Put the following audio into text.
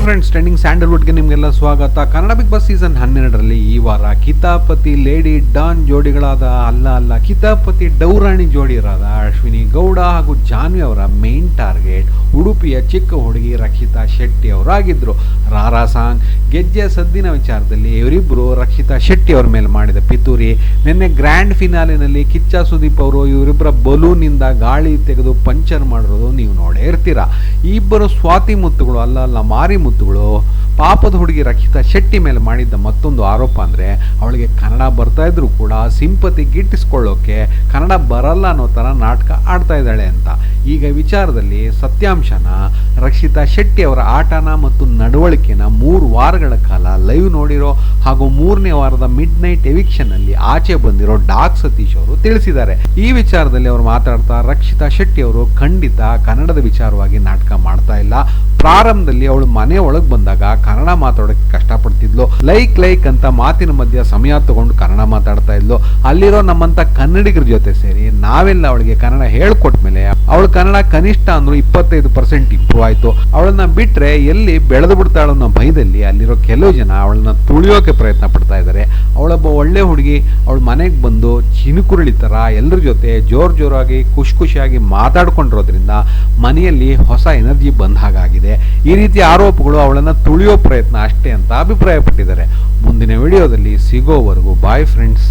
Friends trending ಸ್ಯಾಂಡಲ್ವುಡ್ಗೆ ನಿಮಗೆಲ್ಲ ಸ್ವಾಗತ. Kannada big boss season ಹನ್ನೆರಡರಲ್ಲಿ ಈ ವಾರ ಕಿತಾಪತಿ ಲೇಡಿ ಡಾನ್ ಜೋಡಿಗಳಾದ ಅಲ್ಲ ಅಲ್ಲ ಕಿತಾಪತಿ ಡೌರಾಣಿ ಜೋಡಿಯರಾದ ಅಶ್ವಿನಿ ಗೌಡ ಹಾಗೂ ಜಾನ್ವಿ ಅವರ ಮೇನ್ ಟಾರ್ಗೆಟ್ ಉಡುಪಿಯ ಚಿಕ್ಕ ಹುಡುಗಿ ರಕ್ಷಿತಾ ಶೆಟ್ಟಿ ಅವರಾಗಿದ್ದರು ರಾರಾ ಸಾಂಗ್, ಗೆಜ್ಜೆ ಸದ್ದಿನ ವಿಚಾರದಲ್ಲಿ ಇವರಿಬ್ಬರು ರಕ್ಷಿತಾ ಶೆಟ್ಟಿ ಅವರ ಮೇಲೆ ಮಾಡಿದ ಪಿತೂರಿ. ನಿನ್ನೆ ಗ್ರ್ಯಾಂಡ್ ಫಿನಾಲಿನಲ್ಲಿ ಕಿಚ್ಚ ಸುದೀಪ್ ಅವರು ಇವರಿಬ್ಬರ ಬಲೂನಿಂದ ಗಾಳಿ ತೆಗೆದು ಪಂಚರ್ ಮಾಡಿರೋದು ನೀವು ನೋಡೇ ಇರ್ತೀರ. ಈ ಇಬ್ಬರು ಸ್ವಾತಿ ಮುತ್ತುಗಳು ಅಲ್ಲ ಅಲ್ಲ, ಮಾರಿ ಮುತ್ತುಗಳು. ಪಾಪದ ಹುಡುಗಿ ರಕ್ಷಿತಾ ಶೆಟ್ಟಿ ಮೇಲೆ ಮಾಡಿದ್ದ ಮತ್ತೊಂದು ಆರೋಪ ಅಂದರೆ, ಅವಳಿಗೆ ಕನ್ನಡ ಬರ್ತಾ ಇದ್ರೂ ಕೂಡ ಸಿಂಪತಿ ಗಿಟ್ಟಿಸ್ಕೊಳ್ಳೋಕೆ ಕನ್ನಡ ಬರಲ್ಲ ಅನ್ನೋ ಥರ ನಾಟಕ ಆಡ್ತಾ ಇದ್ದಾಳೆ ಅಂತ. ಈಗ ವಿಚಾರದಲ್ಲಿ ಸತ್ಯಾಂಶನ ರಕ್ಷಿತಾ ಶೆಟ್ಟಿ ಅವರ ಆಟನ ಮತ್ತು ನಡವಳಿಕೆನ ಮೂರು ವಾರಗಳ ಕಾಲ ಲೈವ್ ನೋಡಿರೋ ಹಾಗೂ ಮೂರನೇ ವಾರದ ಮಿಡ್ ನೈಟ್ ಎವಿಕ್ಷನ್ನಲ್ಲಿ ಆಚೆ ಬಂದಿರೋ ಡಾಕ್ ಸತೀಶ್ ಅವರು ತಿಳಿಸಿದ್ದಾರೆ. ಈ ವಿಚಾರದಲ್ಲಿ ಅವರು ಮಾತಾಡ್ತಾ ರಕ್ಷಿತಾ ಶೆಟ್ಟಿ ಅವರು ಖಂಡಿತ ಕನ್ನಡದ ವಿಚಾರವಾಗಿ ನಾಟಕ ಮಾಡ್ತಾ ಇಲ್ಲ. ಪ್ರಾರಂಭದಲ್ಲಿ ಅವಳು ಮನೆ ಒಳಗೆ ಬಂದಾಗ ಕನ್ನಡ ಮಾತಾಡೋಕ್ಕೆ ಕಷ್ಟಪಡ್ತಿದ್ಲು. ಲೈಕ್ ಲೈಕ್ ಅಂತ ಮಾತಿನ ಮಧ್ಯ ಸಮಯ ತಗೊಂಡು ಕನ್ನಡ ಮಾತಾಡ್ತಾ ಇದ್ಲು. ಅಲ್ಲಿರೋ ನಮ್ಮಂತ ಕನ್ನಡಿಗರ ಜೊತೆ ಸೇರಿ ನಾವೆಲ್ಲ ಅವಳಿಗೆ ಕನ್ನಡ ಹೇಳ್ಕೊಟ್ಮೇಲೆ ಅವಳು ಕನ್ನಡ ಕನಿಷ್ಠ ಅಂದ್ರು ಇಪ್ಪತ್ತೈದು ಪರ್ಸೆಂಟ್ ಇಂಪ್ರೂವ್ ಆಯ್ತು. ಅವಳನ್ನ ಬಿಟ್ರೆ ಎಲ್ಲಿ ಬೆಳೆದು ಬಿಡ್ತಾಳೋ ಅನ್ನೋ ಭಯದಲ್ಲಿ ಅಲ್ಲಿರೋ ಕೆಲವು ಜನ ಅವಳನ್ನ ತುಳಿಯೋಕೆ ಪ್ರಯತ್ನ ಪಡ್ತಾ ಇದ್ದಾರೆ ಅವಳೊಬ್ಬ ಒಳ್ಳೆ ಹುಡುಗಿ, ಅವಳ ಮನೆಗೆ ಬಂದು ಚಿನುಕುರುಳಿ ಥರ ಎಲ್ಲರ ಜೊತೆ ಜೋರ್ ಜೋರಾಗಿ ಖುಷಿ ಖುಷಿಯಾಗಿ ಮಾತಾಡ್ಕೊಂಡಿರೋದ್ರಿಂದ ಮನೆಯಲ್ಲಿ ಹೊಸ ಎನರ್ಜಿ ಬಂದ ಹಾಗಾಗಿದೆ. ಈ ರೀತಿ ಆರೋಪಗಳು ಅವಳನ್ನು ತುಳಿಯೋ ಪ್ರಯತ್ನ ಅಷ್ಟೇ ಅಂತ ಅಭಿಪ್ರಾಯಪಟ್ಟಿದ್ದಾರೆ. ಮುಂದಿನ ವಿಡಿಯೋದಲ್ಲಿ ಸಿಗೋವರೆಗೂ ಬಾಯ್ ಫ್ರೆಂಡ್ಸ್